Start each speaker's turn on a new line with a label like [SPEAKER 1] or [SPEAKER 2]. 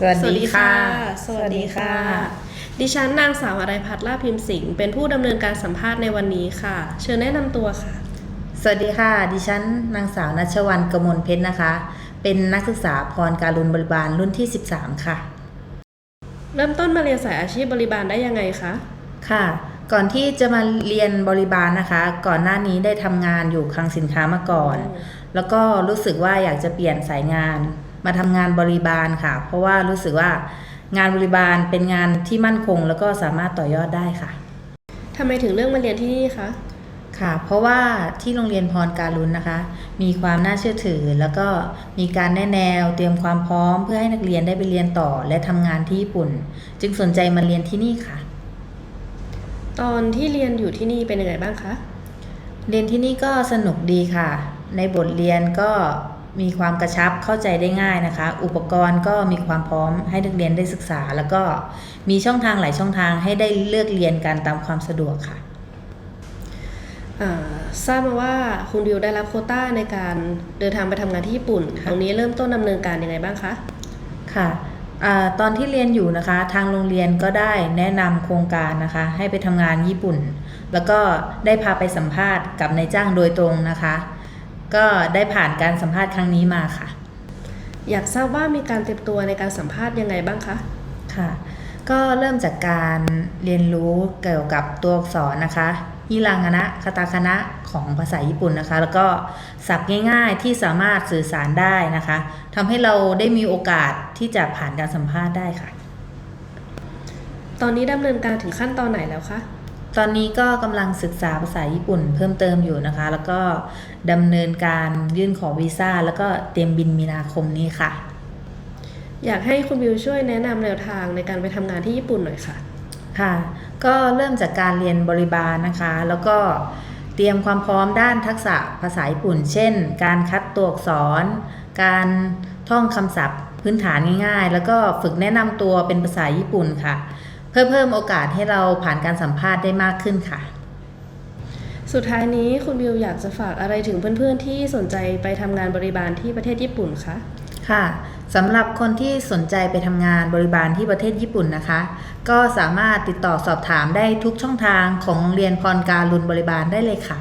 [SPEAKER 1] สวัสดีค่ะ
[SPEAKER 2] สวัสดีค่ะ ดิฉันนางสาวอะไรพัฒน์ลาภพิมพ์สิงห์เป็นผู้ดำเนินการสัมภาษณ์ในวันนี้ค่ะ เชิญแนะนำตัวค่ะ
[SPEAKER 1] สวัสดีค่ะ ดิฉันนางสาวนัชวันกมลเพชรนะคะ เป็นนักศึกษาพรการุณบริบาลรุ่นที่ 13 ค่ะ
[SPEAKER 2] เริ่มต้นมาเรียนสายอาชีพบริบาลได้ยังไงคะ
[SPEAKER 1] ค่ะ ก่อนที่จะมาเรียนบริบาลนะคะ ก่อนหน้านี้ได้ทำงานอยู่คลังสินค้ามาก่อน แล้วก็รู้สึกว่าอยากจะเปลี่ยนสายงาน มาทำงานบริบาลค่ะ เพราะว่ารู้สึกว่างานบริบาลเป็นงานที่มั่นคง แล้วก็สามารถต่อยอดได้ค่ะ
[SPEAKER 2] ทำไมถึงเลือกมาเรียนที่นี่คะ
[SPEAKER 1] ค่ะ เพราะว่าที่โรงเรียนพรการุณนะคะ มีความน่าเชื่อถือ แล้วก็มีการแนะแนวเตรียมความพร้อม เพื่อให้นักเรียนได้ไปเรียนต่อและทำงานที่ญี่ปุ่น จึงสนใจมาเรียนที่นี่ค่ะ
[SPEAKER 2] ตอนที่เรียนอยู่ที่นี่เป็นยังไงบ้างคะ
[SPEAKER 1] เรียนที่นี่ก็สนุกดีค่ะ ในบทเรียนก็ มีความกระชับเข้าใจได้ง่ายนะคะ อุปกรณ์ก็มีความพร้อมให้นักเรียนได้ศึกษา แล้วก็มีช่องทางหลายช่องทางให้ได้เลือกเรียนกันตามความสะดวกค่ะ
[SPEAKER 2] อ่าทราบมาว่าคุณดิวได้รับโควต้าในการเดินทางไปทำงานที่ญี่ปุ่น
[SPEAKER 1] ค่ะ
[SPEAKER 2] ตรงนี้เริ่มต้นดำเนินการยังไงบ้างคะ
[SPEAKER 1] ค่ะอาตอนที่เรียนอยู่นะคะ ทางโรงเรียนก็ได้แนะนำโครงการนะคะ ให้ไปทำงานญี่ปุ่น แล้วก็ได้พาไปสัมภาษณ์กับนายจ้างโดยตรงนะคะ ก็ได้ผ่านการสัมภาษณ์ครั้งนี้มาค่ะ
[SPEAKER 2] อยากทราบว่ามีการเตรียมตัวในการสัมภาษณ์ยังไงบ้างคะ
[SPEAKER 1] ค่ะ ก็เริ่มจากการเรียนรู้เกี่ยวกับตัวอักษรนะคะฮิรังานะคาตาคานะของภาษาญี่ปุ่นนะคะ แล้วก็ศัพท์ง่ายๆที่สามารถสื่อสารได้นะคะทำให้เราได้มีโอกาสที่จะผ่านการสัมภาษณ์ได้ค่ะ
[SPEAKER 2] ตอนนี้ดำเนินการถึงขั้นตอนไหนแล้วคะ
[SPEAKER 1] ตอนนี้ก็กำลังศึกษาภาษาญี่ปุ่นเพิ่มเติมอยู่นะคะ แล้วก็ดำเนินการยื่นขอวีซ่า แล้วก็เตรียมบินมีนาคมนี้ค่ะ
[SPEAKER 2] อยากให้คุณบิวช่วยแนะนำแนวทางในการไปทำงานที่ญี่ปุ่นหน่อยค่ะ
[SPEAKER 1] ค่ะ ก็เริ่มจากการเรียนบริบาลนะคะ แล้วก็เตรียมความพร้อมด้านทักษะภาษาญี่ปุ่น เช่น การคัดตัวอักษร การท่องคำศัพท์ พื้นฐานง่ายๆ แล้วก็ฝึกแนะนำตัวเป็นภาษาญี่ปุ่นค่ะ เพื่อเพิ่มโอกาสให้เราผ่านการสัมภาษณ์ได้มากขึ้นค่ะ
[SPEAKER 2] สุดท้ายนี้คุณบิวอยากจะฝากอะไรถึงเพื่อนๆที่สนใจไปทำงานบริบาลที่ประเทศญี่ปุ่นคะ
[SPEAKER 1] ค่ะสำหรับคนที่สนใจไปทำงานบริบาลที่ประเทศญี่ปุ่นนะคะ ก็สามารถติดต่อสอบถามได้ทุกช่องทางของโรงเรียนพรการุณบริบาลได้เลยค่ะ